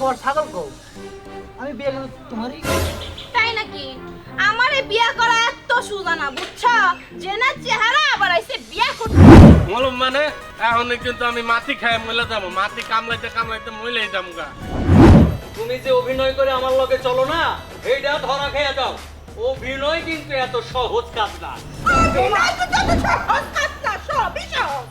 কর ছাগল কর আমি বিয়ে করব তোমারই তাই নাকি? আমারে বিয়া করা এত সুজা না বুঝছ? যে না চেহারা আবার আইসে বিয়া করতে। বলুন মানে? এখন কিন্তু আমি মাটি খাই মহিলা যাব। মাটি কামলাইতে কামলাইতে মহিলাই যাব গা। তুমি যে অভিনয় করে আমার লগে চলো না এইটা ধরা খেয়ে যাও। অভিনয় কিন্তু এত সহজ কাজ না। অভিনয় তো যত সহজ কাজ না সবই সহজ।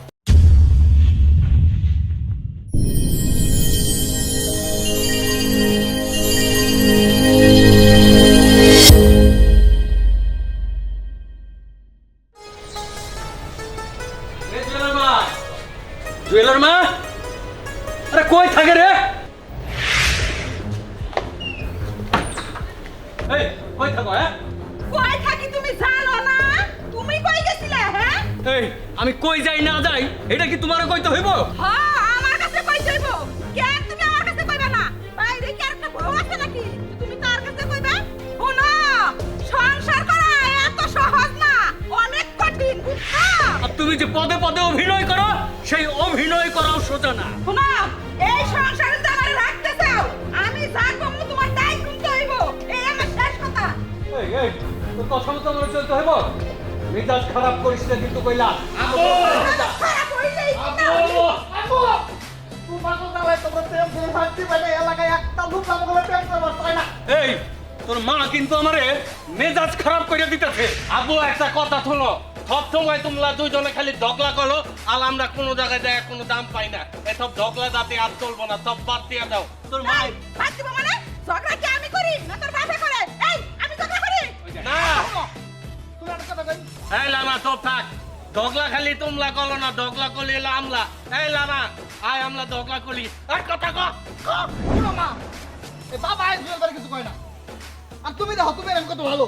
আরে কই থাকে রে? এই কই থাকো হ্যাঁ? কই থাকি তুমি জানো না? তুমি কই গেছিলে হ্যাঁ? এই আমি কই যাই না যাই এটা কি তোমার কইতে হইব? হ্যাঁ। তুমি যে পদে পদে অভিনয় করো সেই অভিনয় করাও সোজা না। শোনো এই সংসারে তো আমার রাখতে চাও। আমি যা তোমার তাই শুনতে হইব। এই আমার শেষ কথা। এই এই তোর কথা মতো আমার চলতে হইব? মেজাজ খারাপ করিস না কিন্তু কইলা খারাপ হইলেই? এই তোর মা কিন্তু আমারে মেজাজ খারাপ করে দিতেছে। আবু একটা কথা শোনো। সব সময় তোমরা দুইজনে খালি ঢকলা করো আর আমরা কোনো জায়গায় জায়গায় কোনো দাম পাই না। এসব ঢকলা দাঁতে আর চলবো না সব বাদ দিয়ে দাও। তোর বাদ দিবো মানে? ঝগড়া কি আমি করি না তোর বাপে করে? এই আমি ঝগড়া করি? না। এই লামা সব থাক। ঢকলা খালি তোমরা করো না ঢকলা করলি এলা আমলা। এই লামা আয় আমরা ঢকলা করি আর কথা ক। মা এ বাবা জুয়েল কিছু কয় না। আর তুমি দেখো তুমি এরকম কত ভালো।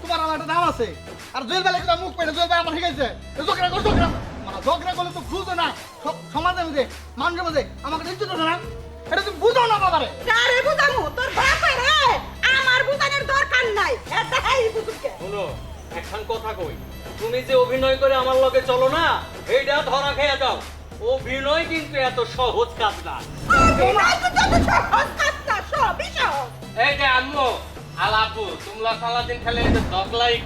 তোমার আমার একটা দাম আছে। আর জুয়েল বাড়ি একটা মুখ পেয়ে জুয়েল ভাই আমার শিখাইছে। ঝগড়া কর ঝগড়া। মানে ঝগড়া করলে তো খুলতো না। সব সমাজের মধ্যে মানুষের মধ্যে আমাকে ইজ্জত না এটা তুমি বুঝো না বাবারে। কারে বুঝামু? তোর বাপে রে আমার বুঝানোর দরকার নাই। এটা হেই বুঝুকে শোনো এখন কথা কই। তুমি যে অভিনয় করে আমার লগে চলো না এইটা ধরা খেয়ে যাও। অভিনয় কিন্তু এত সহজ কাজ না। অভিনয় তো সহজ কাজ না সবই সহজ। এই যে আম্মু আল আপু তোমরা সারাদিন খালি এই যে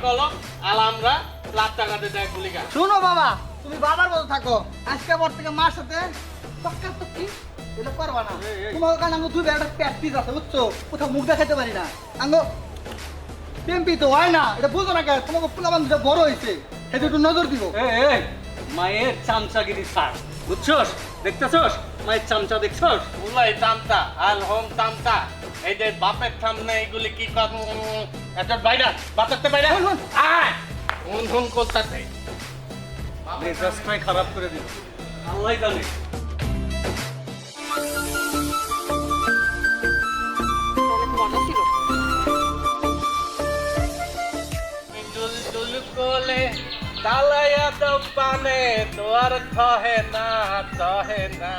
করো আর আমরা লাখ টাকাতে দেয় গুলিকা শোনো বাবা তুমি বাবার মতো থাকো। আজকে পর থেকে মার সাথে টক্কর টক্কি এগুলো করবা না। তোমার কারণে আঙ্গো দুই একটা প্র্যাকটিস আছে বুঝছ? কোথাও মুখ দেখাতে পারি না। আঙ্গো টেম্পি তো হয় না। এটা বুঝো না কেন? তোমাকে পোলা বান্ধবটা বড় হয়েছে সেটা একটু নজর দিব। এই, মায়ের চামচাগিরি ছাড় বুঝছস? দেখতেছস? মায়ের চামচা দেখছস? উলাই তামতা আল হোম তামতা এই যে বাপের সামনে এইগুলি কি এটা বাইরা বাপের তো বাইরা আয়। হুন মেজাজটাই খারাপ করে দিল। আল্লাহ জানে। কোলে তো পানে তোর না না।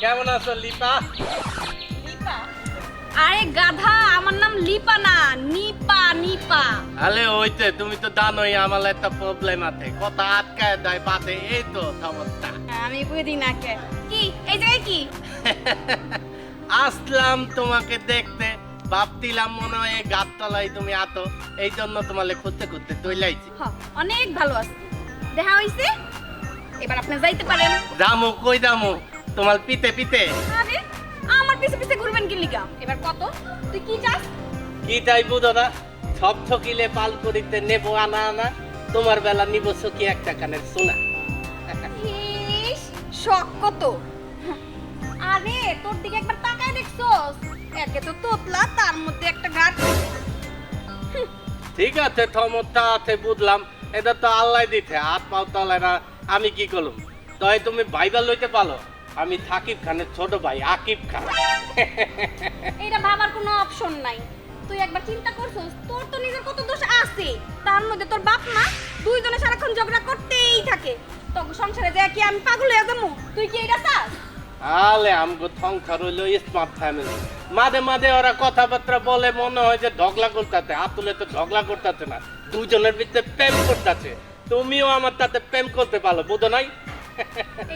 কেমন আছো লিপা? আরে গাধা আমার নাম লিপা না নিপা নিপা। আলে ওইতে তুমি তো জানোই আমার একটা প্রবলেম আছে। কথা আটকায় দেয় বাদে এই তো সমস্যা। আমি বুঝি না কে। কি? এই জায়গায় কি? আসলাম তোমাকে দেখতে ভাবতিলাম মনে হয় এই গাছতলায় তুমি আতো এই জন্য তোমালে খুঁজতে খুঁজতে তৈলাইছি অনেক ভালো আছে। দেখা হইছে? এবার আপনি যাইতে পারেন। দামু কই দামু তোমার পিতে পিতে। আরে আমার পিছে পিছে ঘুরবেন কি লিগা? এবার কত? তুই কি চাস? কি চাইব দাদা? সব ছকিলে পাল করিতে নেব আনা আনা। তোমার বেলা নিব সকি একটা কানের সোনা। ইস শখ কত? আরে তোর দিকে একবার তাকায় দেখছস? একে তো তোতলা তার মধ্যে একটা গাছ। ঠিক আছে ক্ষমতা আছে বুঝলাম। এটা তো আল্লাহ দিতে হাত পাও তলে না আমি কি করলাম? তাই তুমি ভাইবা লইতে পারো? আমি সাকিব খানের ছোট ভাই আকিব খান। এটা ভাবার কোনো অপশন নাই। তুই একবার চিন্তা করছস তোর তো নিজের কত দোষ আছে? তার মধ্যে তোর বাপ মা দুইজনে সারাক্ষণ ঝগড়া করতেই থাকে। তোকে সংসারে যায় কি আমি পাগল হয়ে যাব? তুই কি এটা চাস? আলে আমগো সংসার হইল স্মার্ট ফ্যামিলি মাঝে মাঝে ওরা কথাবার্তা বলে মনে হয় যে ঝগড়া করতেছে। আতুলে তো ঝগড়া করতেছে না দুজনের ভিতরে প্রেম করতেছে। তুমিও আমার সাথে প্রেম করতে পারো বুঝো নাই?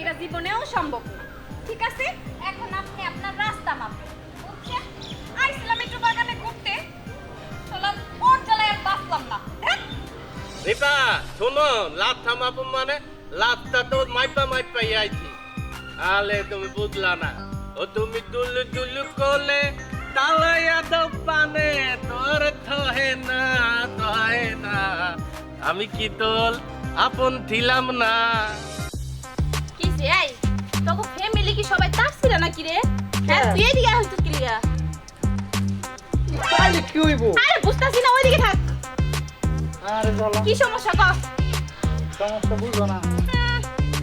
এটা জীবনেও সম্ভব না। ঠিক আছে? এখন আপনি আপনার রাস্তা মাপবেন মানে আলে তুমি না ও তুমি থহে না না। আমি কি তোল আপন ছিলাম না। কি যাই নাকি রে হ্যাঁ তুই এদিকে কি লিগা কি হইব আরে বুঝতাছি না ওইদিকে থাক আরে কি সমস্যা কর সমস্যা বুঝো না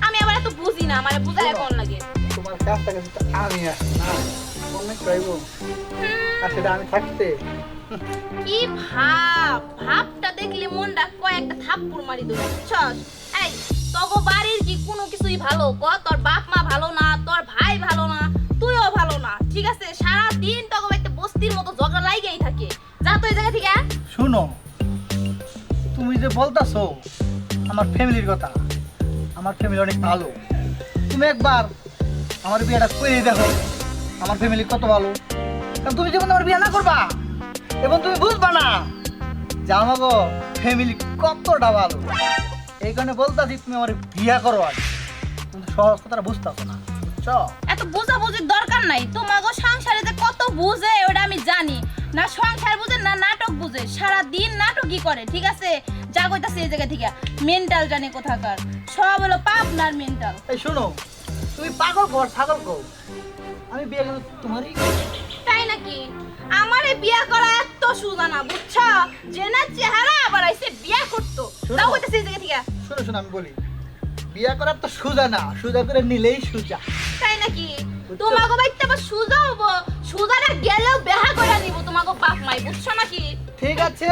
আমি আবার এত বুঝি না আমার কোন লাগে তোমার কাছ থেকে তো আমি আসি না অনেক চাইব আর সেটা আমি থাকতে কি ভাব ভাবটা দেখলে মনটা কয়েকটা থাপ্পড় মারি দেবো বুঝছস এই তোকে বাড়ির কি কোনো কিছুই ভালো ক তোর বাপ মা ভালো না বলতাছো, আমার ফ্যামিলির কথা। আমার ফ্যামিলি অনেক ভালো। তুমি একবার আমার বিয়েটা করে দেখো। আমার ফ্যামিলি কত ভালো। কারণ তুমি যখন আমার বিয়ে না করবা, এবং তুমি বুঝবা না যে ফ্যামিলি কতটা ভালো। এই কারণে বলতাছি, তুমি আমার বিয়া করো আর কিন্তু সহজ কথাটা বুঝতেছো না এত বোঝাবুঝির দরকার নাই। তোমাগো সংসারে কত বুঝে, ওটা আমি জানি। না সংসার বুঝে না নাটক বুঝে সারা দিন নাটকই করে ঠিক আছে? যা কইতাছে এই জায়গা থেকে। মেন্টাল জানে কোথাকার। সব হলো পাপনার মেন্টাল এই শোনো তুমি পাগল কর ছাগল কর আমি বিয়ে করব তোমারই তাই নাকি? আমারে বিয়ে করা এত সুজা না বুঝছ? যে না চেহারা আবার আইসে বিয়ে করতো। তাও কইতাছে এই জায়গা থেকে। শোনো শোনো আমি বলি বিয়ে করার তো সোজা না সোজা করে নিলেই সুজা। তাই নাকি? তোমাগো বাইতে আবার সুজা হব সুজারা গেলেও বেহা করে নিব তোমাগো বাপ মাই বুঝছ নাকি? ঠিক আছে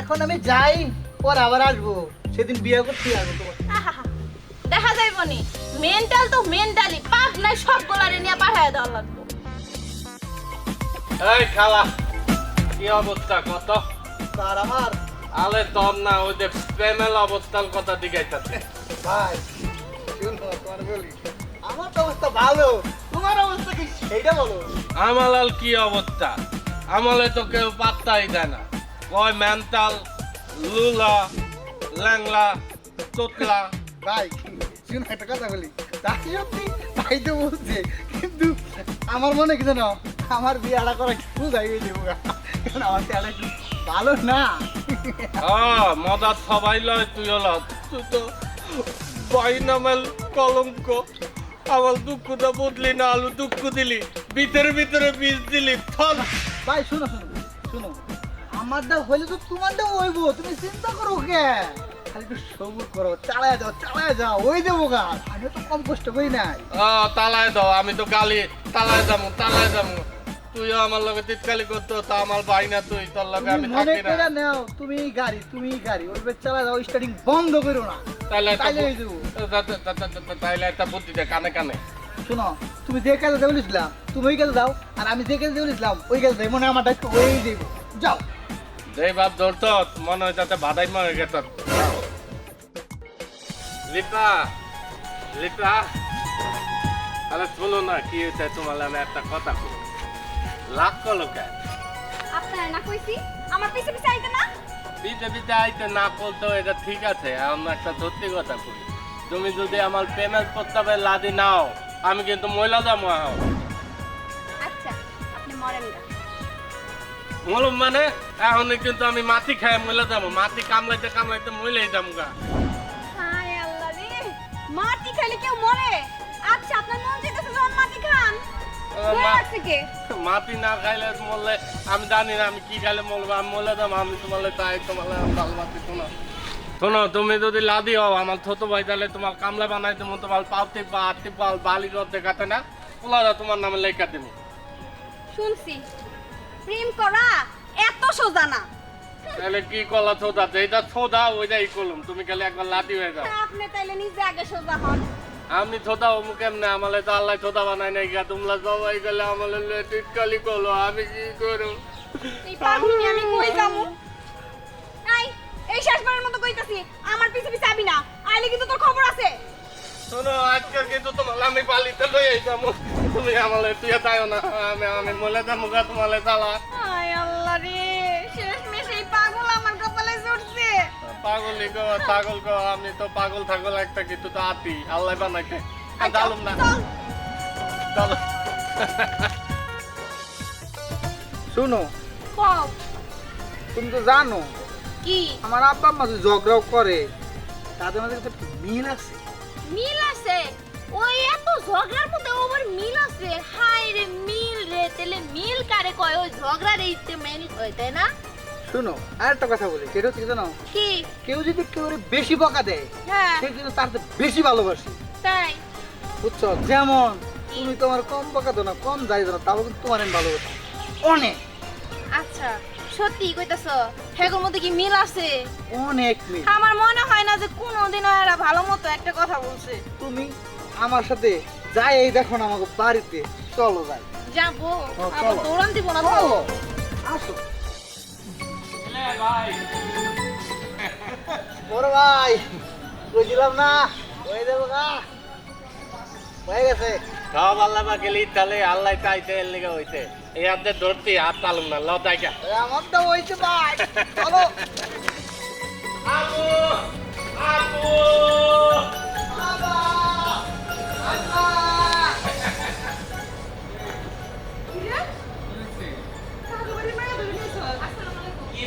এখন আমি যাই পর আবার আসব। সেদিন বিয়ে করতে আসব তোমার দেখা যাইব নি। মেন্টাল তো মেন্টালি পাপ নাই সব গোলারে নিয়ে পাঠায় দেওয়া লাগবো। এই খালা কি অবস্থা কত? আর আমার আলে তোর না ওই যে প্রেমের অবস্থার কথা দিগাইতাছে। ভাই শুনো তোমার বলি। আমার তো অবস্থা ভালো। তোমার অবস্থা কি সেইটা বলো। আমালাল কি অবস্থা? আমলে তো কেউ পাত্তাই দেয় না। কয় মেন্টাল লুলা ল্যাংলা তোতলা। ভাই শুনো একটা কথা বলি। তাই সত্যি তাই তো বলছে কিন্তু আমার মনে কি জানো আমার বিয়েটা করা একটু বুঝাই হয়ে যাব কারণ আমার বিয়েটা একটু ভালো না। মদাত সবাই লয় তুই হল তুই তো বাইনামেল কলঙ্ক। আমার দুঃখটা বদলি না আলু দুঃখ দিলি। ভিতরে ভিতরে বীজ দিলি থল ভাই শোনো শোনো শোনো। আমারটা হইলে তো তোমারটা হইব তুমি চিন্তা করো কে? খালি একটু সবুর করো চালায় যাও চালায় যাও ওই দেবো গা। আমি তো কম কষ্ট করি নাই। তালায় দাও আমি তো গালি তালায় যাব তালায় যাব। তুইও আমার লগে তিতকালি করতো তা আমার ভাই না তুই তোর লগে আমি থাকি না। নাও তুমি গাড়ি তুমি গাড়ি। ওই চালায় যাও স্টার্টিং বন্ধ করো না। তাইলে তাইলে একটা বুদ্ধি দে কানে কানে। শোনো তুমি যে কাজে যাও বলেছিলাম তুমি ওই কাজে যাও আর আমি যে কাজে বলেছিলাম ওই কাজে যাই মনে আমারটা একটু হয়েই যাব যাও। যেই বাপ ধরত মনে হয় যাতে বাধাই মরে গেত লিপা লিপা। আরে শোনো না কি হয়েছে তোমার আমি একটা কথা বলি লাখ কলো কে? আপনার না কইছি? আমার পিছে পিছে আইতে না? বিতে আইতে না বলতো এটা ঠিক আছে আমি একটা সত্যি কথা বলি তুমি যদি আমার পেমেন্ট প্রস্তাবে লাদি নাও আমি কিন্তু মহিলা দাম আচ্ছা আপনি মরেন না। মলম মানে? এখন কিন্তু আমি মাটি খাই মহিলা যাব মাটি কামলাইতে কামলাইতে মহিলাই যাব গা হায় আল্লাহ রে মাটি খাইলে কেউ মরে? আচ্ছা আপনার মন যখন মাটি খান? আহ, মরে মা- লাগছে কে মাটি না খাইলে মরলে আমি জানি না আমি কি খাইলে মরবো আমি মরলে দাম আমি তোমার তাই ডাল মাটি শোনো। শোনো তুমি যদি লাদি হও আমার ছোট ভাই তাহলে তোমার কামলা বানাই দেবো তোমার পালতে বা আটটি পাল বালি রদ দেখাতে না ওলা তোমার নামে লেখা দেবো। শুনছি। প্রেম করা এত সোজা না। তাহলে কি যেটা ছোদা ওইটাই করলাম তুমি খালি একবার লাদি হয়ে যাও। আপনি তাইলে নিজে আগে সোজা হন। আমি ছোদা অমুক এমনি আমালে তো আল্লাহ ছোদা বানাই নাই গা। তোমরা সবাই গেলে আমালে টিটকালি করল আমি কি করব এই আমি কই যামু আই এই শেষবারের মতো কইতাছি আমার পিছে পিছে আবি না। আইলে কিন্তু তোর খবর আছে। শোনো আজকে কিন্তু তোমার আমি পালিতে লই আইতাম তুমি আমালে তুই তাইও না। আমি আমি মলে যাব গা তোমালে চালা হায় আল্লাহ রে। পাগল গো আমি তো পাগল ছাগল একটা কিন্তু তো আতি আল্লাহ বানাইতে এই চল, ডালুম না। শুনো। তুমি তো জানো কি? আমার আব্বা আম্মা যে ঝগড়াও করে তাদের মধ্যে একটা মিল আছে। মিল আছে? ওই এত ঝগড়ার মধ্যে ওর মিল আছে? হাই রে মিল রে তেলে মিল কারে কয়? ওই ঝগড়া রে ইতে মিল কয় তাই না? শুনো আর একটা কথা বলি সেটা হচ্ছে জানো? কি? কেউ যদি কেউ বেশি বকা দেয় হ্যাঁ। সে কিন্তু তার বেশি ভালোবাসে। তাই? বুঝছ? যেমন তুমি তোমার কম বকা না কম যাই না তাও কিন্তু তোমার ভালোবাসি। অনেক। আচ্ছা সত্যি কইতাছ হেগোর মধ্যে কি মিল আছে? অনেক মিল। আমার মনে হয় না যে কোনোদিনও এরা ভালো মতো একটা কথা বলছে। তুমি আমার সাথে যাই এই দেখো না আমাকে বাড়িতে চলো যাই। যাব। আবার দৌড়ান দিব না তো? আসো। বড় ভাই বুঝলাম না হয়ে যাব গা। হয়ে গেছে। সব আল্লাহ চাইতে এর লেগে এই হাতে ধরতি হাত তালুম না লতাই গা আমার তো হয়েছে ভাই। চলো। আপু আপু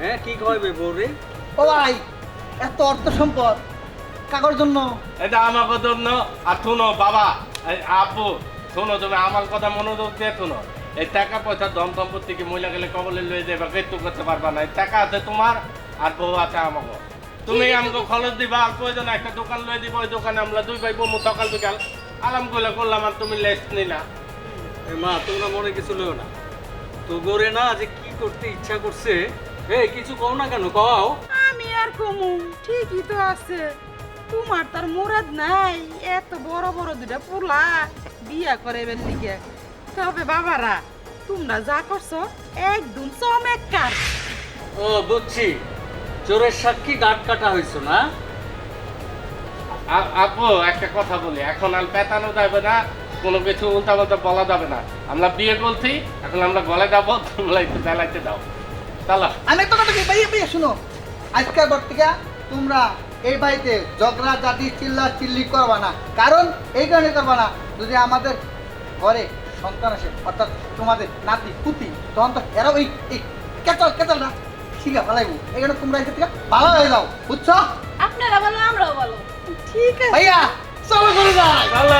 হ্যাঁ কি খাওয়াবে বউরে ও ভাই এত অর্থ সম্পদ কাগর জন্য। এটা আমাকে জন্য আর শুনো বাবা আব্বু শোনো তুমি আমার কথা মনোযোগ দিয়ে শোনো। এই টাকা পয়সা ধন সম্পত্তি কি মহিলা গেলে কবলে লয়ে যাবে কিছু করতে পারবা না। এই টাকা আছে তোমার আর বউ আছে আমাকে তুমি আমাকে খরচ দিবা আর প্রয়োজন একটা দোকান লয়ে দিবা ওই দোকানে আমরা দুই ভাই বমু সকাল বিকাল আরাম করে করলাম আর তুমি লেস্ট নিলা। এ মা তোমরা মনে কিছু লেও না। তো গোরে না যে কি করতে ইচ্ছা করছে এই কিছু কও না কেন? কও। আমি আর কমু ঠিকই তো আছে। তোমার তার মুরাদ নাই এত বড় বড় দুটা পোলা বিয়া করে এবার দিকে তবে বাবারা তোমরা যা করছ একদম চমেৎকার। ও বুঝছি। চোরের সাক্ষী গাট কাটা হয়েছে না? আপু একটা কথা বলি। এখন আর পেতানো যাবে না কোনো কিছু উল্টা পাল্টা বলা যাবে না। আমরা বিয়ে করছি এখন আমরা গলে যাব তোমরা একটু চালাইতে দাও। চলো আমি একটা কথা কি ভাইয়া ভাইয়া শুনো। আজকের পর থেকে তোমরা এই বাড়িতে ঝগড়া জাতি চিল্লা চিল্লি করবা না। কারণ এই কারণে করবা না যদি আমাদের ঘরে সন্তান আসে অর্থাৎ তোমাদের নাতি পুতি তখন তো এরা ওই এই কেচাল কেচালটা শিখা ভালাইবো এই কারণে তোমরা এখান থেকে ভালো হয়ে যাও বুঝছ? আপনারা বলো আমরাও বলো ঠিক আছে ভাইয়া চলো চলে যাই। চলো